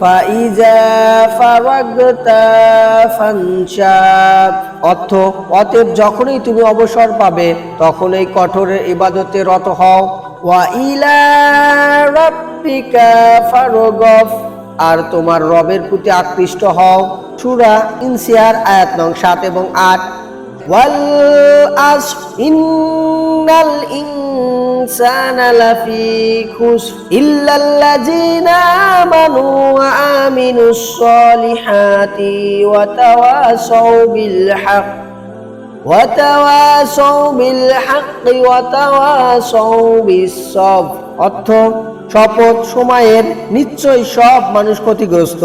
ফাইজা ফাওয়াগতা ফানশাব অর্থ, অতএব যখনই তুমি অবসর পাবে তখন এই কঠোরের ইবাদতে রত হও। ওয়া ইলা রাব্বিকা ফারগফ। আর তোমার রবের প্রতি আকৃষ্ট হও। সূরা ইনসিয়ার আয়াত নং সাত এবং আট। ওয়াল আস ইন্নাল ইং লাফি খুসর ইল্লাল্লাযিনা আমানু ওয়া আমিনুস সলিহাতি ওয়া তাওয়াসাউ বিল হক وتواصوا بالحق وتواصوا بالصبر অর্থ শপথ সময়ের নিশ্চয় সব মানুষ ক্ষতিগ্রস্ত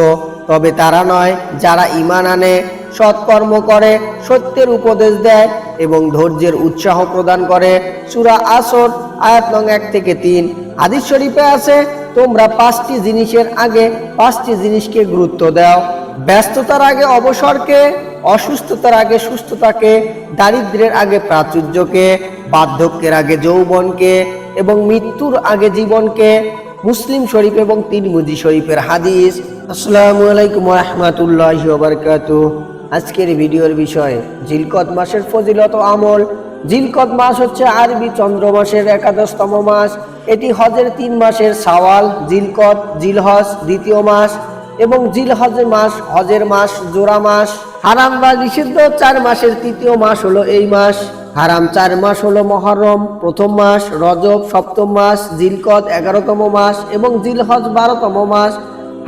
তবে তারা নয় যারা ঈমান আনে সৎকর্ম করে সত্যের উপদেশ দেয় এবং ধৈর্যের উৎসাহ প্রদান করে সূরা আসর আয়াত নং এক থেকে তিন। হাদিস শরীফে আছে, তোমরা পাঁচটি জিনিসের আগে পাঁচটি জিনিসকে গুরুত্ব দাও। ব্যস্ততার আগে অবসরকে, অসুস্থতার আগে সুস্থতাকে দারিদ্র্যের আগে প্রাচুর্যকে, বার্ধক্যের আগে যৌবনকে এবং মৃত্যুর আগে জীবনকে। মুসলিম শরীফ এবং তিরমিজি শরীফের হাদিস। আসসালামু আলাইকুম রহমতুল্লাহ আজকের ভিডিওর বিষয় জিলকত মাসের ফজিলত আমল। জিলকদ মাস হচ্ছে আরবি চন্দ্র মাসের একাদশতম মাস। এটি হজের তিন মাসের সাওয়াল জিলকদ জিলহজ দ্বিতীয় মাস এবং জিল হজের মাস হজের মাস জোড়া মাস। হারাম বা নিষিদ্ধ চার মাসের তৃতীয় মাস হলো এই মাস। হারাম চার মাস হলো মহরম, প্রথম মাস রজব, সপ্তম মাস জিলকদ এগারোতম মাস এবং জিলহজ বারোতম মাস।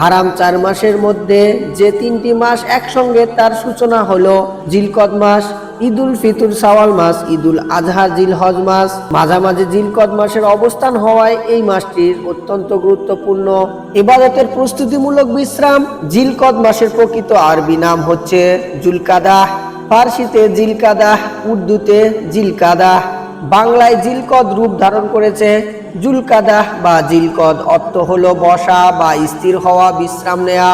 হারাম চার মাসের মধ্যে যে তিনটি মাস একসঙ্গে তার সূচনা হলো জিলকদ মাস। ঈদুল ফিতুর সাওয়াল মাস, ঈদুল আজহা, জিলহজ মাস, মাঝামাঝি জিলকদ মাসের অবস্থান হওয়ায় এই মাসটির অত্যন্ত গুরুত্বপূর্ণ। ইবাদতের প্রস্তুতিমূলক বিশ্রাম জিলকদ মাসের প্রকৃত আরবি নাম হচ্ছে জুলকাদাহ। ফার্সিতে জিলকাদাহ, উর্দুতে জিলকাদাহ। বাংলায় জিলকদ রূপ ধারণ করেছে জুলকাদাহ বা জিলকদ। অর্থ হলো বসা বা স্থির হওয়া, বিশ্রাম নেয়া।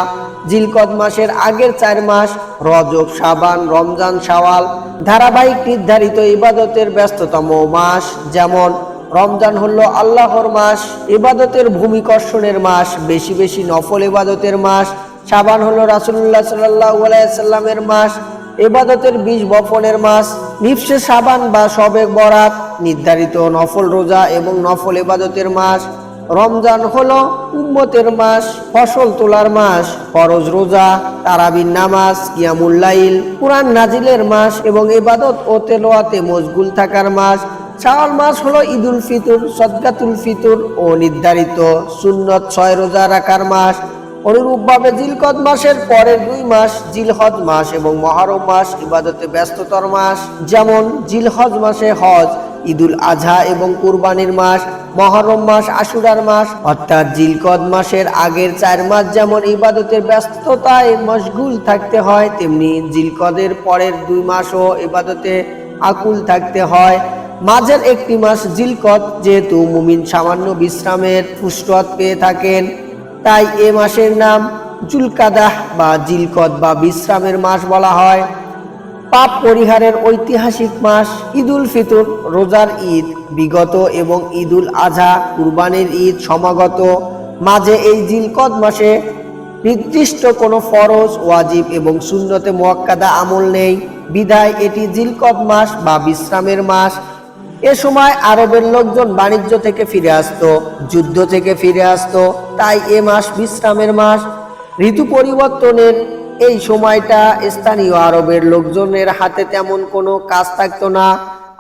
জিলকদ মাসের আগের চার মাস রজব সাবান রমজান, শাওয়াল। ধারাবাহিক নির্ধারিত ইবাদতের ব্যস্ততম মাস, যেমন রমজান হলো আল্লাহর মাস, ইবাদতের ভূমিকর্ষণের মাস, বেশি বেশি নফল ইবাদতের মাস সাবান হলো রাসুল্লাহ সাল্লাহ আলাইসাল্লামের মাস এবাদতের বীজ বপনের মাস, নিপসে সাবান বা সবে বরাত, নির্ধারিত নফল রোজা এবং নফল এবাদতের মাস রমজান হলো উম্মতের মাস, ফসল তোলার মাস, ফরজ রোজা তারাবিন নামাজ কিয়ামুল্লাইল কোরআন নাজিলের মাস এবং ইবাদত ও তেলোয়াতে মশগুল থাকার মাস। শাওয়াল মাস হলো ঈদুল ফিতর, সদকাতুল ফিতর ও নির্ধারিত সুন্নত ছয় রোজা রাখার মাস। অনুরূপভাবে জিলকদ মাসের পরের দুই মাস জিলহজ মাস এবং মহরম মাস ইবাদতে ব্যস্ততর মাস। যেমন জিলহজ মাসে হজ, ঈদুল আজহা এবং কুরবানির মাস মহরম মাস, আশুরার মাস, অর্থাৎ জিলকদ মাসের আগের চার মাস যেমন ইবাদতের ব্যস্ততায় মশগুল থাকতে হয়, তেমনি জিলকদের পরের দুই মাসও ইবাদতে আকুল থাকতে হয়। মাঝের একটি মাস জিলকদ, যেহেতু মুমিন সামান্য বিশ্রামের ফুসরত পেয়ে থাকেন, তাই এ মাসের নাম জুলকাদাহ বা জিলকদ বা বিশ্রামের মাস বলা হয়। পাপ পরিহারের ঐতিহাসিক মাস ঈদুল ফিতর, রোজার ঈদ, বিগত এবং ঈদুল আজহা কুরবানির ঈদ সমাগত। মাঝে এই জিলকদ মাসে নির্দিষ্ট কোনো ফরজ, ওয়াজিব এবং শূন্যতে মোয়াক্কাদা আমল নেই। বিদায় এটি জিলকদ মাস বা বিশ্রামের মাস। এ সময় আরবের লোকজন বাণিজ্য থেকে ফিরে আসতো, যুদ্ধ থেকে ফিরে আসতো, তাই এ মাস বিশ্রামের মাস। ঋতু পরিবর্তনের এই সময়টা স্থানীয় আরবের লোকজনের হাতে তেমন কোনো কাজ থাকতো না।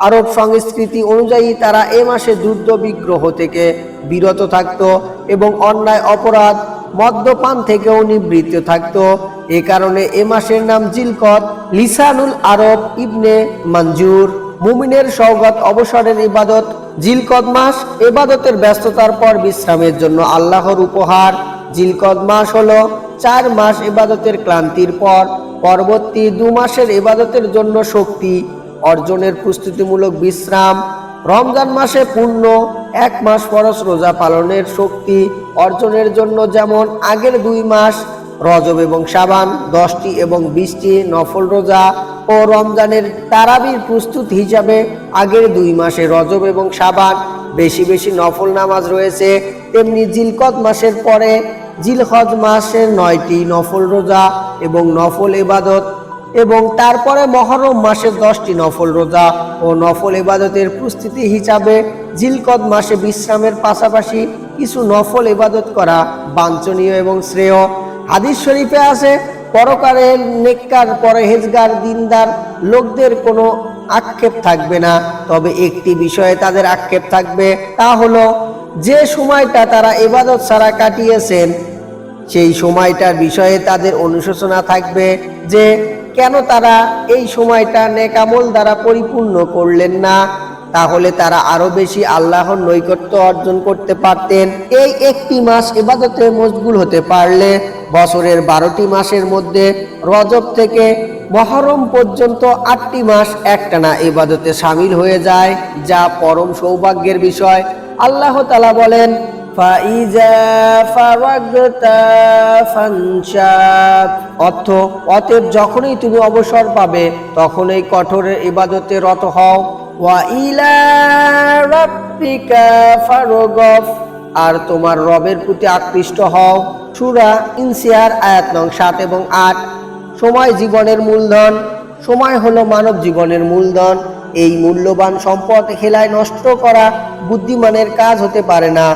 আরব সংস্কৃতি অনুযায়ী তারা এ মাসে যুদ্ধ বিগ্রহ থেকে বিরত থাকত এবং অন্যায় অপরাধ মদ্যপান থেকেও নিবৃত্ত থাকতো। এ কারণে এ মাসের নাম জিলকত, লিসানুল আরব ইবনে মঞ্জুর মুমিনের সৌগত অবসরের ইবাদত জিলকদ মাস এবাদতের ব্যস্ততার পর বিশ্রামের জন্য আল্লাহর উপহার। জিলকদ মাস হলো চার মাস ইবাদতের ক্লান্তির পর, পরবর্তী দু মাসের ইবাদতের জন্য শক্তি অর্জনের প্রস্তুতিমূলক বিশ্রাম, রমজান মাসে পূর্ণ এক মাস ফরস রোজা পালনের শক্তি অর্জনের জন্য যেমন আগের দুই মাস রজব এবং সাবান, দশটি এবং বিশটি নফল রোজা ও রমজানের তারাবির প্রস্তুত হিসাবে আগের দুই মাসে রজব এবং সাবান, বেশি বেশি নফল নামাজ রয়েছে, তেমনি জিলকত মাসের পরে জিলহজ মাসের নয়টি নফল রোজা এবং নফল ইবাদত এবং তারপরে মহরম মাসের দশটি নফল রোজা ও নফল এবাদতের প্রস্তুতি হিসাবে জিলকদ মাসে বিশ্রামের পাশাপাশি কিছু নফল ইবাদত করা বাঞ্ছনীয় এবং শ্রেয়। হাদিস শরীফে আছে পরকারের নেককার, পরহেজগার, দিনদার লোকদের কোনো আক্ষেপ থাকবে না। তবে একটি বিষয়ে তাদের আক্ষেপ থাকবে, তা হলো যে সময়টা তারা এবাদত ছাড়া কাটিয়েছেন সেই সময়টার বিষয়ে তাদের অনুশোচনা থাকবে যে কেন তারা এই সময়টা নেকামল দ্বারা পরিপূর্ণ করলেন না, তাহলে তারা আরও বেশি আল্লাহর নৈকট্য অর্জন করতে পারতেন। এই একটি মাস এবাদতে মশগুল হতে পারলে বছরের বারোটি মাসের মধ্যে রজব থেকে মহরম পর্যন্ত আটটি মাস একটানা এবাদতে সামিল হয়ে যায়, যা পরম সৌভাগ্যের বিষয়। আল্লাহ তালা বলেন ফাইজা অর্থ, অতএব যখনই তুমি অবসর পাবে, তখনই কঠোরের ইবাদতে রত হও। ওয়া আর তোমার রবের প্রতি আকৃষ্ট হও। সূরা ইনসিয়ার আয়াত নং সাত এবং আট। সময় জীবনের মূলধন। সময় হলো মানব জীবনের মূলধন। এই মূল্যবান সম্পদ হেলায় নষ্ট করা বুদ্ধিমানের কাজ হতে পারে না।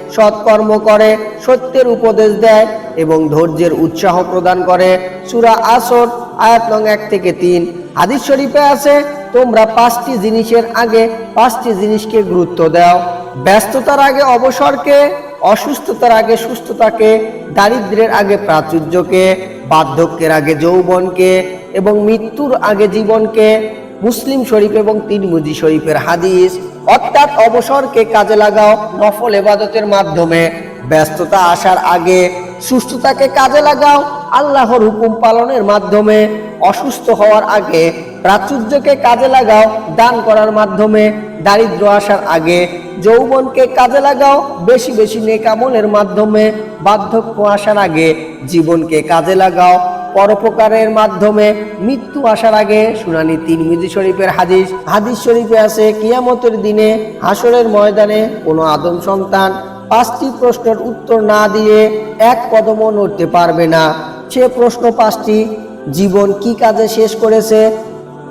সৎকর্ম করে, সত্যের উপদেশ দেয় এবং ধৈর্যের উৎসাহ প্রদান করে। সূরা আসর, আয়াত নং এক থেকে তিন। হাদিস শরীফে আছে, তোমরা পাঁচটি জিনিসের আগে পাঁচটি জিনিসকে গুরুত্ব দাও। ব্যস্ততার আগে অবসরকে, অসুস্থতার আগে সুস্থতাকে দারিদ্র্যের আগে প্রাচুর্যকে, বার্ধক্যের আগে যৌবনকে এবং মৃত্যুর আগে জীবনকে। মুসলিম শরীফ এবং তিনমুজি শরীফের হাদিস অর্থাৎ অবসরকে কাজে লাগাও, নফল এবাদতের মাধ্যমে ব্যস্ততা আসার আগে সুস্থতাকে কাজে লাগাও, আল্লাহর হুকুম পালনের মাধ্যমে অসুস্থ হওয়ার আগে প্রাচুর্যকে কাজে লাগাও, দান করার মাধ্যমে দারিদ্র আসার আগে যৌবনকে কাজে লাগাও, বেশি বেশি নেকামলের মাধ্যমে বার্ধক্য আসার আগে জীবনকে কাজে লাগাও পরোপকারের মাধ্যমে মৃত্যু আসার আগে শুনানি তিরমিজি শরীফের হাদিস। হাদিস শরীফে আছে, কিয়ামতের দিনে হাসরের ময়দানে কোনো আদম সন্তান পাঁচটি প্রশ্নের উত্তর না দিয়ে এক কদমও নড়তে পারবে না। সে প্রশ্ন পাঁচটি, জীবন কি কাজে শেষ করেছে?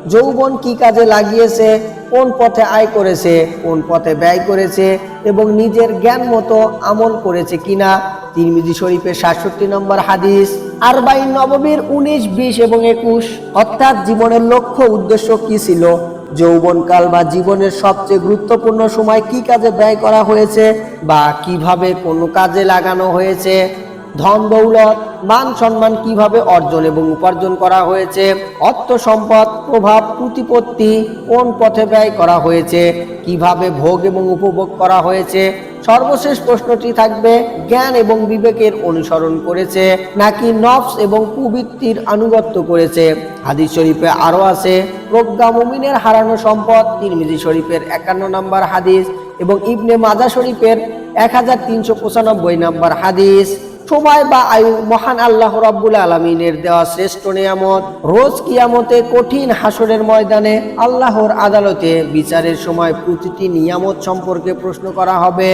যৌবন কি কাজে লাগিয়েছে, কোন পথে আয় করেছে, কোন পথে ব্যয় করেছে এবং নিজের জ্ঞান মতো আমল করেছে কিনা? তিরমিজি শরীফের সাতষট্টি নম্বর হাদিস আর বাই নববীর উনিশ, বিশ এবং একুশ। অর্থাৎ জীবনের লক্ষ্য উদ্দেশ্য কি ছিল? যৌবনকাল বা জীবনের সবচেয়ে গুরুত্বপূর্ণ সময় কি কাজে ব্যয় করা হয়েছে বা কীভাবে কোনো কাজে লাগানো হয়েছে? ধন দৌলত মান সম্মান কীভাবে অর্জন এবং উপার্জন করা হয়েছে? অর্থ সম্পদ, প্রভাব, প্রতিপত্তি কোন পথে ব্যয় করা হয়েছে? কীভাবে ভোগ এবং উপভোগ করা হয়েছে? সর্বশেষ প্রশ্নটি থাকবে, জ্ঞান এবং বিবেকের অনুসরণ করেছে নাকি নফস এবং কুবৃত্তির আনুগত্য করেছে? হাদিস শরীফে আরও আছে, প্রজ্ঞা মুমিনের হারানো সম্পদ, তিরমিজি শরীফের একান্ন নম্বর হাদিস এবং ইবনে মাজা শরীফের এক হাজার তিনশো পঁচানব্বই নম্বর হাদিস। সময় বা আয়ু মহান আল্লাহ রাব্বুল আলমিনের দেওয়া শ্রেষ্ঠ নিয়ামত। রোজ কিয়ামতে কঠিন হাসরের ময়দানে আল্লাহর আদালতে বিচারের সময় প্রতিটি নিয়ামত সম্পর্কে প্রশ্ন করা হবে।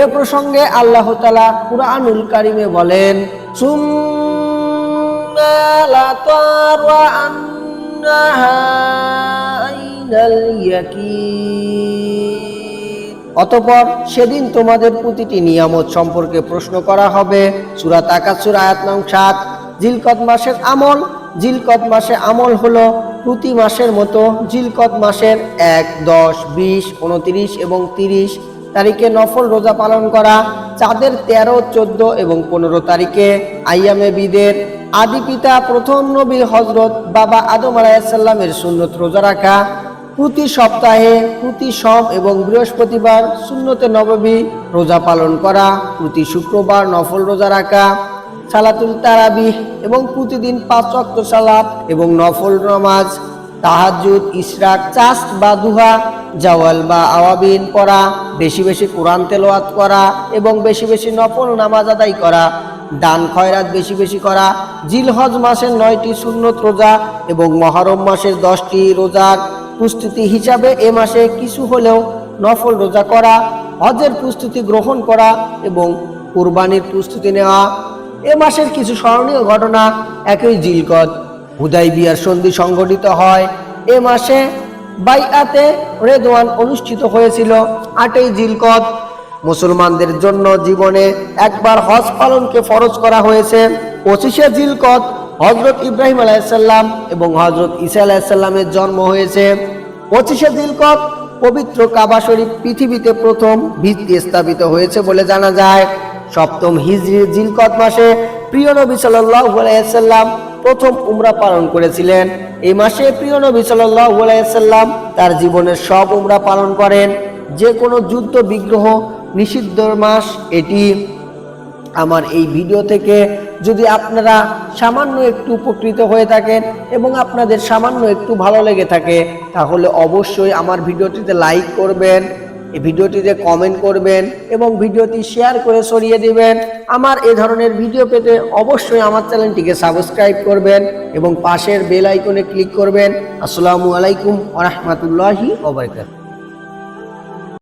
এ প্রসঙ্গে আল্লাহ তালা কুরআনুল কারিমে বলেন ইয়াকিন। অতপর সেদিন তোমাদের প্রতিটি নিয়ামত সম্পর্কে প্রশ্ন করা হবে। সুরাত আকাশুর আয়াত নং সাত। জিলকত মাসের আমল। জিলকত মাসে আমল হলো প্রতি মাসের মতো জিলকত মাসের এক, দশ, বিশ, উনত্রিশ এবং তিরিশ তারিখে নফল রোজা পালন করা, চাঁদের তেরো, চোদ্দ এবং পনেরো তারিখে আইয়ামে বিদের আদি পিতা প্রথম নবী হজরত বাবা আদম আলাইসাল্লামের সুন্নত রোজা রাখা প্রতি সপ্তাহে, প্রতি সম এবং বৃহস্পতিবার শূন্যতে নবমী রোজা পালন করা, প্রতি শুক্রবার নফল রোজা রাখা, সালাতুল তারাবিহ এবং প্রতিদিন পাঁচ ওয়াক্ত সালাত এবং নফল নমাজ তাহাজুদ ইসরাক চাস্ট বা দুহা, জাওয়াল বা আওয়াবিন পড়া, বেশি বেশি কোরআন তেলাওয়াত করা এবং বেশি বেশি নফল নামাজ আদায় করা, দান খয়রাত বেশি বেশি করা, জিলহজ মাসের নয়টি সুন্নত রোজা এবং মহরম মাসের দশটি রোজার প্রস্তুতি হিসাবে এ মাসে কিছু হলেও নফল রোজা করা, হজের প্রস্তুতি গ্রহণ করা এবং কুরবানির প্রস্তুতি নেওয়া। এ মাসের কিছু স্মরণীয় ঘটনা একই জিলকত। হুদাই বিয়ার সন্ধি সংঘটিত হয়। এ মাসে বাইআতে রেদওয়ান অনুষ্ঠিত হয়েছিল আটই জিলকত। মুসলমানদের জন্য জীবনে একবার হজ পালনকে ফরজ করা হয়েছে। পঁচিশে জিলকত হজরত ইব্রাহিম আলাইসাল্লাম এবং হজরত ইসা আলাইসাল্লামের জন্ম হয়েছে পঁচিশে জিলকত পবিত্র কাবা শরীফ পৃথিবীতে প্রথম ভিত্তি স্থাপিত হয়েছে বলে জানা যায়। সপ্তম হিজরির জিলকত মাসে প্রিয় নবী সাল্লাম প্রথম উমরা পালন করেছিলেন। এই মাসে প্রিয় নবী সাল্লাম তার জীবনের সব উমরা পালন করেন। যে কোনো যুদ্ধ বিগ্রহ নিষিদ্ধ মাস এটি। আমার এই ভিডিও থেকে যদি আপনারা সামান্য একটু উপকৃত হয়ে থাকেন এবং আপনাদের সামান্য একটু ভালো লেগে থাকে, তাহলে অবশ্যই আমার ভিডিওটিতে লাইক করবেন, এই ভিডিওটিতে কমেন্ট করবেন এবং ভিডিওটি শেয়ার করে ছড়িয়ে দিবেন। আমার এ ধরনের ভিডিও পেতে অবশ্যই আমার চ্যানেলটিকে সাবস্ক্রাইব করবেন এবং পাশের বেল আইকনে ক্লিক করবেন। আসসালামু আলাইকুম ওরহমতুল্লাহি ওবরকাত